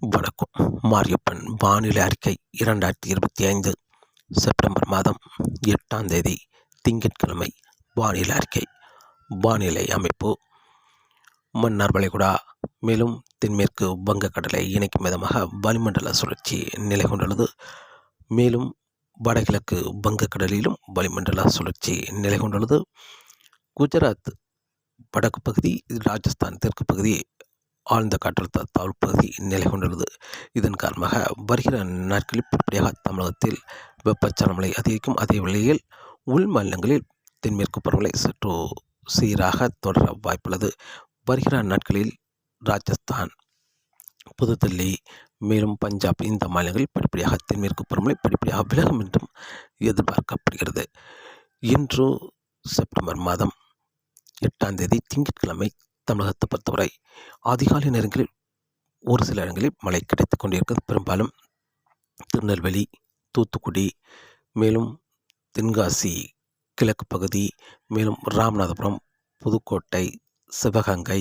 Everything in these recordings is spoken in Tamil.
வணக்கம். மாரியப்பன் வானிலை அறிக்கை இரண்டாயிரத்தி இருபத்தி ஐந்து செப்டம்பர் மாதம் எட்டாம் தேதி திங்கட்கிழமை வானிலை அறிக்கை. வானிலை அமைப்பு. மன்னார் வளைகுடா மேலும் தென்மேற்கு வங்கக்கடலை இணைக்கும் விதமாக வளிமண்டல சுழற்சி நிலை கொண்டுள்ளது. மேலும் வடகிழக்கு வங்கக்கடலிலும் வளிமண்டல சுழற்சி நிலை கொண்டுள்ளது. குஜராத் வடக்கு பகுதி ராஜஸ்தான் தெற்கு பகுதி ஆழ்ந்த காற்றழுத்த தாழ்வு பகுதி நிலை கொண்டுள்ளது. இதன் காரணமாக வருகிற நாட்களில் படிப்படியாக தமிழகத்தில் வெப்பச்சலமலை அதிகரிக்கும். அதே வேளையில் உள் மாநிலங்களில் தென்மேற்கு பருவமழை சற்று சீராக தொடர வாய்ப்புள்ளது. வருகிற நாட்களில் ராஜஸ்தான் புதுதில்லி மேலும் பஞ்சாப் இந்த மாநிலங்களில் படிப்படியாக தென்மேற்கு பருவமழை படிப்படியாக விலகும் என்றும் எதிர்பார்க்கப்படுகிறது. இன்று செப்டம்பர் மாதம் எட்டாம் தேதி திங்கட்கிழமை தமிழகத்தை பொறுத்தவரை அதிகாலை நேரங்களில் ஒரு சில இடங்களில் மழை கிடைத்து கொண்டிருக்கிறது. பெரும்பாலும் திருநெல்வேலி தூத்துக்குடி மேலும் தென்காசி கிழக்கு பகுதி மேலும் ராமநாதபுரம் புதுக்கோட்டை சிவகங்கை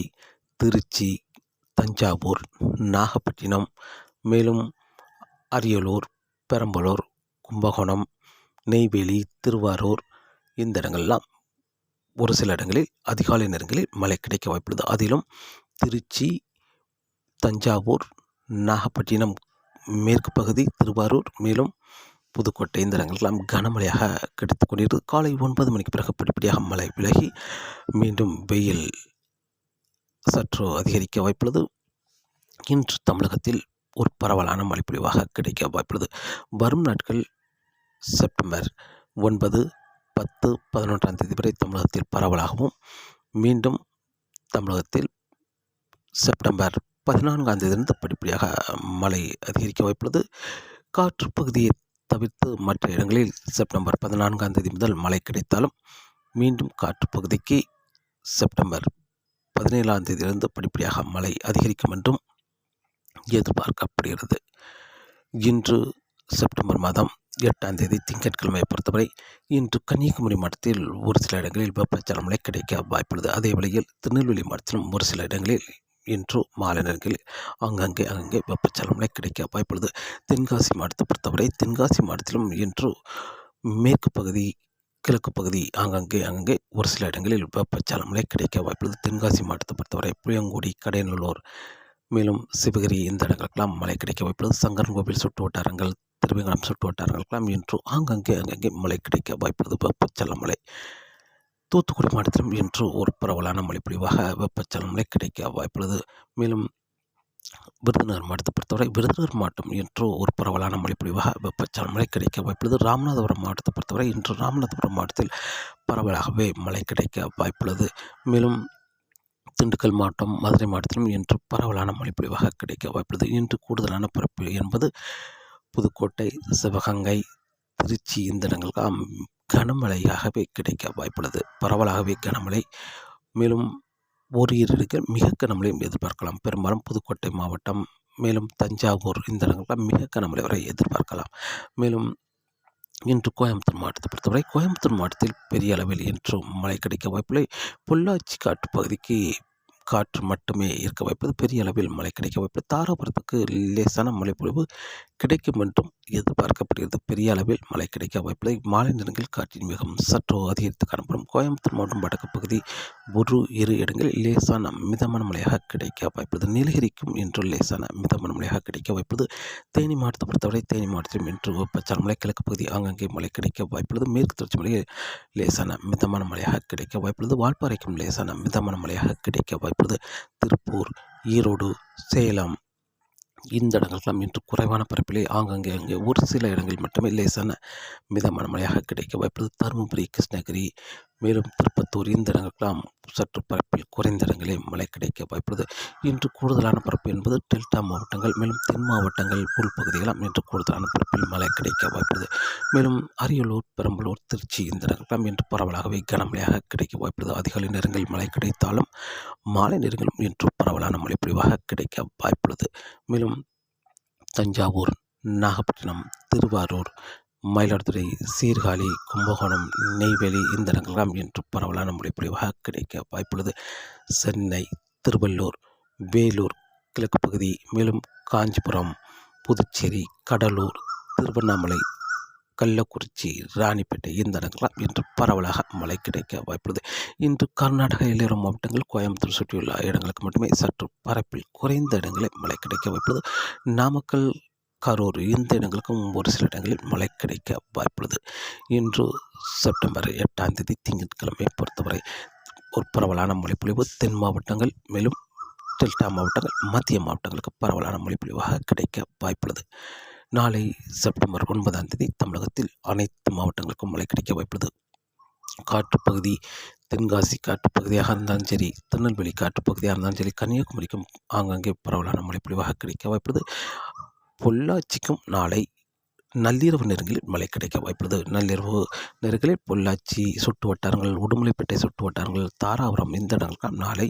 திருச்சி தஞ்சாவூர் நாகப்பட்டினம் மேலும் அரியலூர் பெரம்பலூர் கும்பகோணம் நெய்வேலி திருவாரூர் இந்த இடங்கள்லாம் ஒரு சில இடங்களில் அதிகாலை நேரங்களில் மழை கிடைக்க வாய்ப்புள்ளது. அதிலும் திருச்சி தஞ்சாவூர் நாகப்பட்டினம் மேற்கு பகுதி திருவாரூர் மேலும் புதுக்கோட்டை இந்த இடங்களெல்லாம் கனமழையாக கிடைத்து கொண்டிருக்கிறது. காலை ஒன்பது மணிக்கு பிறகு படிப்படியாக மழை விலகி மீண்டும் வெயில் சற்று அதிகரிக்க வாய்ப்புள்ளது. இன்று தமிழகத்தில் ஒரு பரவலான மழைப்பொழிவாக கிடைக்க வாய்ப்புள்ளது. வரும் நாட்கள் செப்டம்பர் ஒன்பது பத்து பதினொன்றாம் தேதி வரை தமிழகத்தில் பரவலாகவும் மீண்டும் தமிழகத்தில் செப்டம்பர் பதினான்காம் தேதியிலிருந்து படிப்படியாக மழை அதிகரிக்க வாய்ப்புள்ளது. காற்று பகுதியை தவிர்த்து மற்ற இடங்களில் செப்டம்பர் பதினான்காம் தேதி முதல் மழை கிடைத்தாலும் மீண்டும் காற்று பகுதிக்கு செப்டம்பர் பதினேழாம் தேதியிலிருந்து படிப்படியாக மழை அதிகரிக்கும் என்றும் எதிர்பார்க்கப்படுகிறது. இன்று செப்டம்பர் மாதம் எட்டாம் தேதி திங்கட்கிழமை பொறுத்தவரை இன்று கன்னியாகுமரி மாவட்டத்தில் ஒரு சில இடங்களில் வெப்பச்சல மழை கிடைக்க வாய்ப்புள்ளது. அதே வேளையில் திருநெல்வேலி மாவட்டத்திலும் ஒரு சில இடங்களில் இன்று மாலை நேரங்களில் அங்கங்கே அங்கங்கே வெப்பச்சலமழை கிடைக்க வாய்ப்புள்ளது. தென்காசி மாவட்டத்தை பொறுத்தவரை தென்காசி மாவட்டத்திலும் இன்று மேற்கு பகுதி கிழக்கு பகுதி ஆங்காங்கே அங்கே ஒரு சில இடங்களில் வெப்பச்சல மழை கிடைக்க வாய்ப்புள்ளது. தென்காசி மாவட்டத்தை பொறுத்தவரை புளியங்குடி கடையநல்லூர் மேலும் சிவகிரி இந்த இடங்களுக்கெல்லாம் மழை கிடைக்க வாய்ப்புள்ளது. சங்கரன்கோவில் சுற்று வட்டாரங்கள் திருவேங்கடம் சுற்று வட்டாரங்களுக்கெல்லாம் இன்று ஆங்கங்கே அங்கங்கே மழை கிடைக்க வாய்ப்புள்ளது. வெப்பச்சல மழை. தூத்துக்குடி மாவட்டத்திலும் இன்று ஒரு பரவலான மழைப்பொழிவாக வெப்பச்சல மழை கிடைக்க வாய்ப்புள்ளது. மேலும் விருதுநகர் மாவட்டத்தை பொறுத்தவரை விருதுநகர் மாவட்டம் இன்று ஒரு பரவலான மழைப்பொழிவாக வெப்பச்சல மழை கிடைக்க வாய்ப்புள்ளது. ராமநாதபுரம் மாவட்டத்தை பொறுத்தவரை இன்று ராமநாதபுரம் மாவட்டத்தில் பரவலாகவே மழை கிடைக்க வாய்ப்புள்ளது. மேலும் திண்டுக்கல் மாவட்டம் மதுரை மாவட்டத்திலும் இன்று பரவலான மழைப்பொழிவாக கிடைக்க வாய்ப்புள்ளது. இன்று கூடுதலான பரப்பு என்பது புதுக்கோட்டை சிவகங்கை திருச்சி இந்த இடங்களுக்கெல்லாம் கனமழையாகவே கிடைக்க வாய்ப்புள்ளது. பரவலாகவே கனமழை மேலும் ஓரிரு இடங்கள் மிக கனமழையும் எதிர்பார்க்கலாம். பெரும்பாலும் புதுக்கோட்டை மாவட்டம் மேலும் தஞ்சாவூர் இந்த இடங்கள்லாம் மிக கனமழை வரை எதிர்பார்க்கலாம். மேலும் இன்று கோயம்புத்தூர் மாவட்டத்தை பொறுத்தவரை கோயம்புத்தூர் மாவட்டத்தில் பெரிய அளவில் இன்றும் மழை கிடைக்க வாய்ப்பில்லை. பொள்ளாச்சி காட்டு பகுதிக்கு காற்று மட்டுமே இருக்க வாய்ப்பது பெரிய அளவில் மழை கிடைக்க வாய்ப்பு தாராபுரத்துக்கு லேசான மழைப்பொழிவு கிடைக்கும் என்றும் எதிர்பார்க்கப்படுகிறது. பெரிய அளவில் மழை கிடைக்க வாய்ப்பில்லை. மாலை நேரங்களில் காற்றின் வேகம் சற்று அதிகரித்து காணப்படும். கோயம்புத்தூர் மாவட்டம் வடக்கு பகுதி ஒரு இரு இடங்களில் லேசான மிதமான மழையாக கிடைக்க வாய்ப்புள்ளது. நீலகிரிக்கும் இன்று லேசான மிதமான மழையாக கிடைக்க வாய்ப்புள்ளது. தேனி மாவட்டத்தை பொறுத்தவரை தேனி மாவட்டத்திலும் இன்று பச்சால் மலை கிழக்கு பகுதி ஆங்காங்கே மழை கிடைக்க வாய்ப்புள்ளது. மேற்கு தொடர்ச்சி மலையில் லேசான மிதமான மழையாக கிடைக்க வாய்ப்புள்ளது. வால்பாறைக்கும் லேசான மிதமான மழையாக கிடைக்க வாய்ப்புள்ளது. திருப்பூர் ஈரோடு சேலம் இந்த இடங்கள்லாம் இன்று குறைவான பரப்பிலே ஆங்காங்கே அங்கே ஒரு சில இடங்களில் மட்டுமே லேசான மிதமான மழையாக கிடைக்க வாய்ப்புள்ளது. தருமபுரி கிருஷ்ணகிரி மேலும் திருப்பத்தூர் இந்த இடங்களுக்கெல்லாம் சற்று பரப்பில் குறைந்த இடங்களில் மழை கிடைக்க வாய்ப்புள்ளது. இன்று கூடுதலான பரப்பு என்பது டெல்டா மாவட்டங்கள் மேலும் தென் மாவட்டங்கள் உள்பகுதிகளாம் இன்று கூடுதலான பரப்பில் மழை கிடைக்க வாய்ப்புள்ளது. மேலும் அரியலூர் பெரம்பலூர் திருச்சி இந்த இடங்களுக்கெல்லாம் இன்று பரவலாகவே கனமழையாக கிடைக்க வாய்ப்புள்ளது. அதிகாலை நேரங்களில் மழை கிடைத்தாலும் மாலை நேரங்களும் இன்று பரவலான மழை பொழிவாக கிடைக்க வாய்ப்புள்ளது. மேலும் தஞ்சாவூர் நாகப்பட்டினம் திருவாரூர் மயிலாடுதுறை சீர்காழி கும்பகோணம் நெய்வேலி இந்த இடங்கள்லாம் இன்று பரவலான மழை கிடைக்க வாய்ப்புள்ளது. சென்னை திருவள்ளூர் வேலூர் கிழக்கு பகுதி மேலும் காஞ்சிபுரம் புதுச்சேரி கடலூர் திருவண்ணாமலை கள்ளக்குறிச்சி ராணிப்பேட்டை இந்த இடங்கள்லாம் இன்று பரவலாக மழை கிடைக்க வாய்ப்புள்ளது. இன்று கர்நாடக எல்லையோர மாவட்டங்கள் கோயம்புத்தூர் சுற்றியுள்ள இடங்களுக்கு மட்டுமே சற்று பரப்பில் குறைந்த இடங்களில் மழை கிடைக்க வாய்ப்புள்ளது. நாமக்கல் கரூர் இந்த இடங்களுக்கும் ஒரு சில இடங்களில் மழை கிடைக்க வாய்ப்புள்ளது. இன்று செப்டம்பர் எட்டாம் தேதி திங்கட்கிழமை பொறுத்தவரை ஒரு பரவலான மழைப்பொழிவு தென் மாவட்டங்கள் மேலும் டெல்டா மாவட்டங்கள் மத்திய மாவட்டங்களுக்கு பரவலான மழைப்பொழிவாக கிடைக்க வாய்ப்புள்ளது. நாளை செப்டம்பர் ஒன்பதாம் தேதி தமிழகத்தில் அனைத்து மாவட்டங்களுக்கும் மழை கிடைக்க வாய்ப்புள்ளது. காற்றுப்பகுதி தென்காசி காட்டுப்பகுதியாக இருந்தாலும் சரி திருநெல்வேலி காட்டுப்பகுதியாக இருந்தாலும் சரி கன்னியாகுமரிக்கும் ஆங்காங்கே பரவலான மழைப்பொழிவாக கிடைக்க வாய்ப்புள்ளது. பொள்ளாச்சிக்கும் நாளை நள்ளிரவு நேரங்களில் மழை கிடைக்க வாய்ப்புள்ளது. நள்ளிரவு நேரங்களில் பொள்ளாச்சி சுட்டு வட்டாரங்கள் உடுமலைப்பேட்டை சுட்டு வட்டாரங்கள் தாராபுரம் இந்த இடங்களுக்கும் நாளை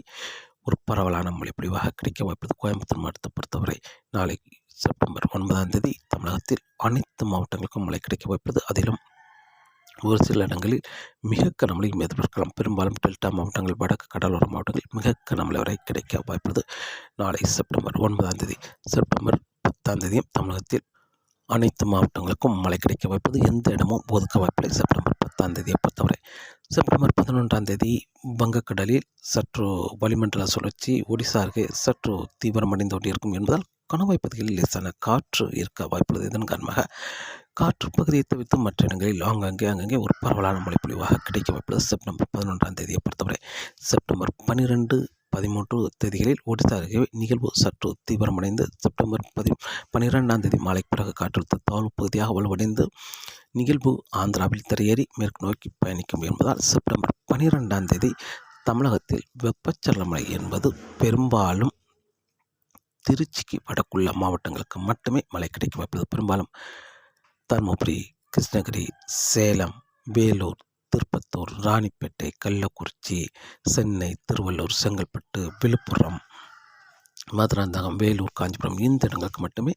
ஒரு பரவலான மழைப்பொழிவாக கிடைக்க வாய்ப்புள்ளது. கோயம்புத்தூர் மாவட்டத்தை பொறுத்தவரை நாளை செப்டம்பர் ஒன்பதாம் தேதி தமிழகத்தில் அனைத்து மாவட்டங்களுக்கும் மழை கிடைக்க வாய்ப்புள்ளது. அதிலும் ஒரு சில இடங்களில் மிக கனமழையும் எதிர்பார்க்கலாம் பெரும்பாலும் டெல்டா மாவட்டங்கள் வடக்கு கடலோர மாவட்டங்களில் மிக கனமழை வரை கிடைக்க வாய்ப்புள்ளது. நாளை செப்டம்பர் ஒன்பதாம் தேதி செப்டம்பர் பத்தாம் தேதியும் தமிழகத்தில் அனைத்து மாவட்டங்களுக்கும் மழை கிடைக்க வாய்ப்பது எந்த இடமும் ஒதுக்க வாய்ப்பில்லை செப்டம்பர் பத்தாம் தேதியை பொறுத்தவரை. செப்டம்பர் பதினொன்றாம் தேதி வங்கக்கடலில் சற்று வளிமண்டல சுழற்சி ஒடிசா அருகே சற்று தீவிரமடைந்து கொண்டிருக்கும் என்பதால் கணவாய் பகுதிகளில் லேசான காற்று இருக்க வாய்ப்புள்ளது. இதன் காரணமாக காற்று பகுதியை தவிர்த்து மற்ற இடங்களில் ஆங்காங்கே அங்கங்கே ஒரு பரவலான மழைப்பொழிவாக கிடைக்க வாய்ப்புள்ளது. செப்டம்பர் பதினொன்றாம் தேதியை பொறுத்தவரை. செப்டம்பர் பன்னிரெண்டு பதிமூன்று தேதிகளில் ஒடிசா அருகே நிகழ்வு சற்று தீவிரமடைந்து செப்டம்பர் பதி பனிரெண்டாம் தேதி மாலை பிறகு காற்றழுத்த தாழ்வு பகுதியாக வலுவடைந்து நிகழ்வு ஆந்திராவில் திரையேறி மேற்கு நோக்கி பயணிக்கும் என்பதால் செப்டம்பர் பனிரெண்டாம் தேதி தமிழகத்தில் வெப்பச்சலன மழை என்பது பெரும்பாலும் திருச்சிக்கு வடக்குள்ள மாவட்டங்களுக்கு மட்டுமே மழை கிடைக்க வாய்ப்புள்ளது. பெரும்பாலும் தருமபுரி கிருஷ்ணகிரி சேலம் வேலூர் திருப்பத்தூர் ராணிப்பேட்டை கள்ளக்குறிச்சி சென்னை திருவள்ளூர் செங்கல்பட்டு விழுப்புரம் மதுராந்தகம் வேலூர் காஞ்சிபுரம் இந்த இடங்களுக்கு மட்டுமே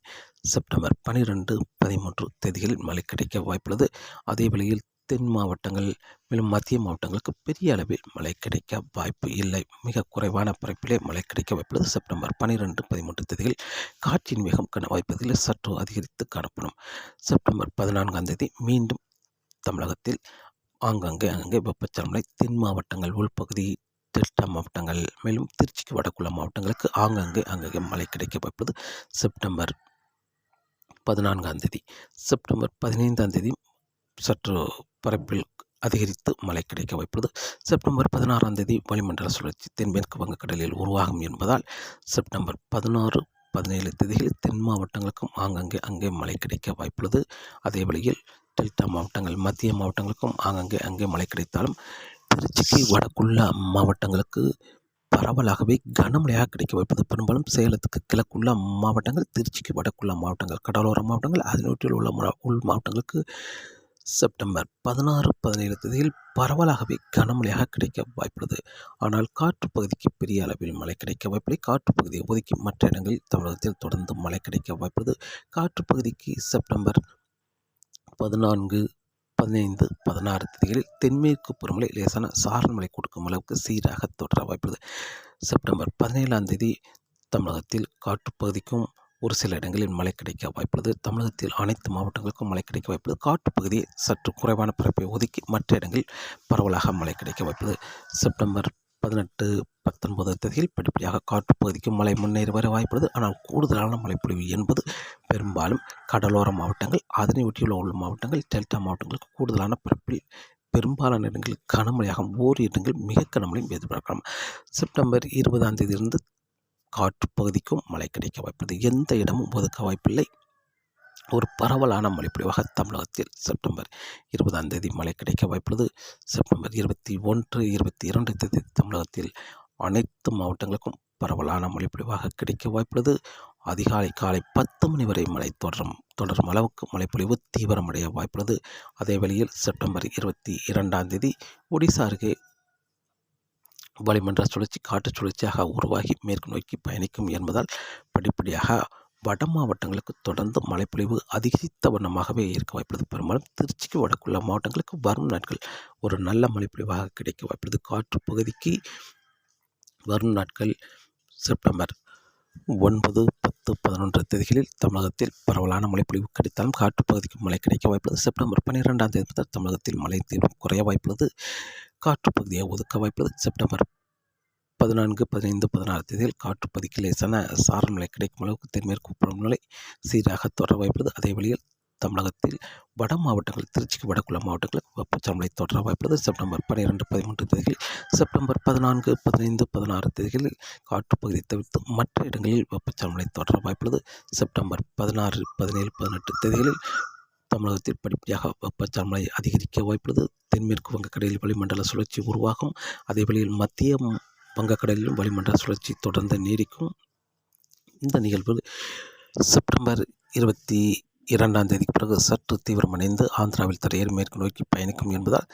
செப்டம்பர் பனிரெண்டு பதிமூன்று தேதிகளில் மழை கிடைக்க வாய்ப்புள்ளது. அதே வேளையில் தென் மாவட்டங்கள் மேலும் மத்திய மாவட்டங்களுக்கு பெரிய அளவில் மழை கிடைக்க வாய்ப்பு இல்லை. மிக குறைவான பரப்பிலே மழை கிடைக்க வாய்ப்புள்ளது. செப்டம்பர் பனிரெண்டு பதிமூன்று தேதியில் காற்றின் வேகம் காண வாய்ப்பதில் சற்று அதிகரித்து காணப்படும். செப்டம்பர் பதினான்காம் தேதி மீண்டும் தமிழகத்தில் ஆங்காங்கே அங்கே வெப்பச்சலமலை தென் மாவட்டங்கள் உள்பகுதி டெல்டா மாவட்டங்கள் மேலும் திருச்சிக்கு வடக்குள்ள மாவட்டங்களுக்கு ஆங்காங்கே அங்கங்கே மழை கிடைக்க வாய்ப்பது செப்டம்பர் பதினான்காம் தேதி செப்டம்பர் பதினைந்தாம் தேதி சற்று பரப்பில் அதிகரித்து மழை கிடைக்க வாய்ப்புள்ளது. செப்டம்பர் பதினாறாம் தேதி வளிமண்டல சுழற்சி தென்மேற்கு வங்கக்கடலில் உருவாகும் என்பதால் செப்டம்பர் பதினாறு பதினேழு தேதிகளில் தென் மாவட்டங்களுக்கும் ஆங்கங்கே அங்கே மழை கிடைக்க வாய்ப்புள்ளது. அதே வழியில் டெல்டா மாவட்டங்கள் மத்திய மாவட்டங்களுக்கும் ஆங்கங்கே அங்கே மழை கிடைத்தாலும் திருச்சிக்கு வடக்குள்ள மாவட்டங்களுக்கு பரவலாகவே கனமழையாக கிடைக்க வாய்ப்பது பெரும்பாலும் சேலத்துக்கு கிழக்குள்ள மாவட்டங்கள் திருச்சிக்கு வடக்குள்ள மாவட்டங்கள் கடலோர மாவட்டங்கள் அதனூற்றில் உள்ள உள் மாவட்டங்களுக்கு செப்டம்பர் பதினாறு பதினேழு தேதியில் பரவலாகவே கனமழையாக கிடைக்க வாய்ப்புள்ளது. ஆனால் காற்று பகுதிக்கு பெரிய அளவில் மழை கிடைக்க வாய்ப்பில்லை. காற்று பகுதியை ஒதுக்கி மற்ற இடங்களில் தமிழகத்தில் தொடர்ந்து மழை கிடைக்க வாய்ப்புள்ளது. காற்று பகுதிக்கு செப்டம்பர் பதினான்கு பதினைந்து பதினாறு தேதிகளில் தென்மேற்கு பருவமழை லேசான சாரல் மழை கொடுக்கும் அளவுக்கு சீராக தொடர வாய்ப்புள்ளது. செப்டம்பர் பதினேழாம் தேதி தமிழகத்தில் காற்றுப்பகுதிக்கும் ஒரு சில இடங்களில் மழை கிடைக்க வாய்ப்புள்ளது. தமிழகத்தில் அனைத்து மாவட்டங்களுக்கும் மழை கிடைக்க வாய்ப்புள்ளது. காட்டுப்பகுதி சற்று குறைவான பரப்பை ஒதுக்கி மற்ற இடங்களில் பரவலாக மழை கிடைக்க வாய்ப்புள்ளது. செப்டம்பர் பதினெட்டு பத்தொன்பது தேதியில் படிப்படியாக காட்டுப்பகுதிக்கு மழை முன்னேறி வர வாய்ப்புள்ளது. ஆனால் கூடுதலான மழைப்பொழிவு என்பது பெரும்பாலும் கடலோர மாவட்டங்கள் அதனை ஒட்டியுள்ள உள்ள மாவட்டங்கள் டெல்டா மாவட்டங்களுக்கு கூடுதலான பரப்பில் பெரும்பாலான இடங்களில் கனமழையாக ஓரிரு இடங்கள் மிக கனமழையும் எதிர்பார்க்கலாம். செப்டம்பர் இருபதாம் தேதியிலிருந்து காற்று பகுதிக்கும் மழை கிடைக்க வாய்ப்புள்ளது. எந்த இடமும் ஒதுக்க வாய்ப்பில்லை. ஒரு பரவலான மழைப்பொழிவாக தமிழகத்தில் செப்டம்பர் இருபதாம் தேதி மழை கிடைக்க வாய்ப்புள்ளது. செப்டம்பர் இருபத்தி ஒன்று இருபத்தி இரண்டு தேதி தமிழகத்தில் அனைத்து மாவட்டங்களுக்கும் பரவலான மழைப்பொழிவாக கிடைக்க வாய்ப்புள்ளது. அதிகாலை காலை பத்து மணி வரை மழை தொடரும் தொடரும் அளவுக்கு மழைப்பொழிவு தீவிரமடைய வாய்ப்புள்ளது. அதே வேளையில் செப்டம்பர் இருபத்தி இரண்டாம் தேதி ஒடிசா அருகே வளிமன்ற சுழற்சி காற்று சுழற்சியாக உருவாகி மேற்கு நோக்கி பயணிக்கும் என்பதால் படிப்படியாக வட மாவட்டங்களுக்கு தொடர்ந்து மழைப்பொழிவு அதிகரித்த வண்ணமாகவே இருக்க வாய்ப்புள்ளது. பெரும்பாலும் திருச்சிக்கு வடக்குள்ள மாவட்டங்களுக்கு வரும் நாட்கள் ஒரு நல்ல மழைப்பொழிவாக கிடைக்க வாய்ப்புள்ளது. காற்று பகுதிக்கு வரும் நாட்கள் செப்டம்பர் ஒன்பது பத்து பதினொன்று தேதிகளில் தமிழகத்தில் பரவலான மழைப்பொழிவு கிடைத்தாலும் காட்டுப்பகுதிக்கு மழை கிடைக்க வாய்ப்புள்ளது. செப்டம்பர் பன்னிரெண்டாம் தேதி முதல் தமிழகத்தில் மழை தீவிரம் குறைய வாய்ப்புள்ளது. காற்றுப்பகுதியை ஒதுக்க வாய்ப்புள்ளது. செப்டம்பர் பதினான்கு பதினைந்து பதினாறு தேதியில் காற்று பகுதிக்கு லேசான சாரல் நிலை கிடைக்கும் அளவுக்கு தென்மேற்கு பருவநிலை சீராக தொடர வாய்ப்புள்ளது. அதே வழியில் தமிழகத்தில் வட மாவட்டங்கள் திருச்சிக்கு வடக்குள்ள மாவட்டங்களில் வெப்பச்சலமழை தொடர வாய்ப்புள்ளது. செப்டம்பர் பன்னிரெண்டு பதிமூன்று தேதிகளில் செப்டம்பர் பதினான்கு பதினைந்து பதினாறு தேதிகளில் காற்றுப்பகுதியை தவிர்த்து மற்ற இடங்களில் வெப்பச்சலமழை தொடர வாய்ப்புள்ளது. செப்டம்பர் பதினாறு பதினேழு பதினெட்டு தேதிகளில் தமிழகத்தில் படிப்படியாக வெப்பச்சலமழை அதிகரிக்க வாய்ப்புள்ளது. தென்மேற்கு வங்கக்கடலில் வளிமண்டல சுழற்சி உருவாகும். அதே வழியில் மத்திய வங்கக்கடலிலும் வளிமண்டல சுழற்சி தொடர்ந்து நீடிக்கும். இந்த நிகழ்வு செப்டம்பர் இருபத்தி இரண்டாம் தேதிக்கு பிறகு சற்று தீவிரமடைந்து ஆந்திராவில் தரையேறி மேற்கு நோக்கி பயணிக்கும் என்பதால்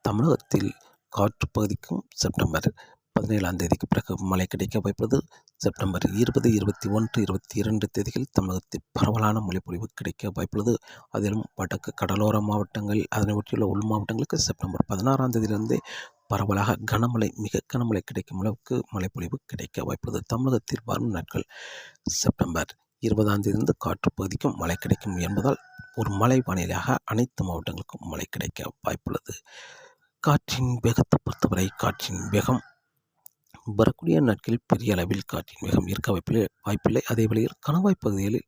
தமிழகத்தில் காற்று பகுதிக்கும் செப்டம்பர் பதினேழாம் தேதிக்கு பிறகு மழை கிடைக்க வாய்ப்புள்ளது. செப்டம்பர் இருபது இருபத்தி ஒன்று இருபத்தி இரண்டு தேதிகள் தமிழகத்தில் பரவலான மழைப்பொழிவு கிடைக்க வாய்ப்புள்ளது. அதிலும் வடக்கு கடலோர மாவட்டங்கள் அதனை ஒட்டியுள்ள உள் மாவட்டங்களுக்கு செப்டம்பர் பதினாறாம் தேதியிலிருந்தே பரவலாக கனமழை மிக கனமழை கிடைக்கும் அளவுக்கு மழைப்பொழிவு கிடைக்க வாய்ப்புள்ளது. தமிழகத்தில் வரும் நாட்கள் செப்டம்பர் இருபதாம் தேதியிலிருந்து காற்று பகுதிக்கும் மழை கிடைக்கும் என்பதால் ஒரு மழை வானிலையாக அனைத்து மாவட்டங்களுக்கும் மழை கிடைக்க வாய்ப்புள்ளது. காற்றின் வேகத்தை பொறுத்தவரை காற்றின் வேகம் வரக்கூடிய நாட்களில் பெரிய அளவில் காற்றின் வேகம் இருக்க வாய்ப்பில்லை வாய்ப்பில்லை. அதே வழியில் கணவாய் பகுதிகளில்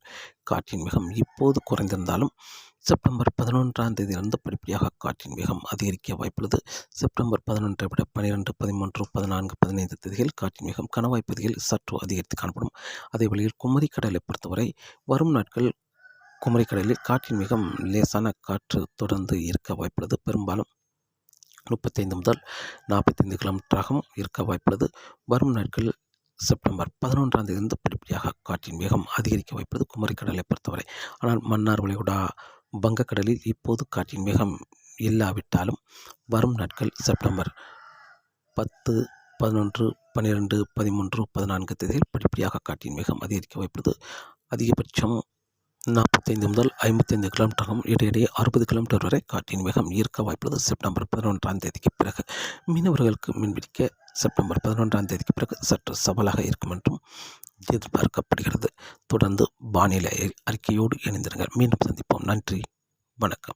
காற்றின் வேகம் இப்போது குறைந்திருந்தாலும் செப்டம்பர் பதினொன்றாம் தேதியிலிருந்து படிப்படியாக காற்றின் வேகம் அதிகரிக்க வாய்ப்புள்ளது. செப்டம்பர் பதினொன்றை விட பன்னிரெண்டு பதிமூன்று பதினான்கு பதினைந்து தேதிகள் காற்றின் வேகம் கணவாய் பகுதியில் சற்று அதிகரித்து காணப்படும். அதே வழியில் குமரி கடலை பொறுத்தவரை வரும் நாட்கள் குமரி கடலில் காற்றின் வேகம் லேசான காற்று தொடர்ந்து இருக்க வாய்ப்புள்ளது. பெரும்பாலும் முப்பத்தைந்து முதல் நாற்பத்தைந்து கிலோமீட்டராகவும் இருக்க வாய்ப்புள்ளது. வரும் நாட்களில் செப்டம்பர் பதினொன்றாம் தேதியிலிருந்து படிப்படியாக காற்றின் வேகம் அதிகரிக்க வாய்ப்பது குமரி கடலை பொறுத்தவரை. ஆனால் மன்னார் வளைகுடா வங்கக்கடலில் இப்போது காற்றின் வேகம் இல்லாவிட்டாலும் வரும் நாட்கள் செப்டம்பர் பத்து பதினொன்று பன்னிரெண்டு பதிமூன்று பதினான்கு தேதியில் படிப்படியாக காற்றின் வேகம் அதிகரிக்க வாய்ப்புள்ளது. அதிகபட்சம் நாற்பத்தைந்து முதல் ஐம்பத்தைந்து கிலோமீட்டரும் இடையிடையே அறுபது கிலோமீட்டர் வரை காற்றின் வேகம் ஈர்க்க வாய்ப்புள்ளது. செப்டம்பர் பதினொன்றாம் தேதிக்கு பிறகு மீனவர்களுக்கு மீன்பிடிக்க செப்டம்பர் பதினொன்றாம் தேதிக்கு பிறகு சற்று சவாலாக இருக்கும் என்றும் எதிர்பார்க்கப்படுகிறது. தொடர்ந்து வானிலை அறிக்கையோடு இணைந்திருங்கள். மீண்டும் சந்திப்போம். நன்றி. வணக்கம்.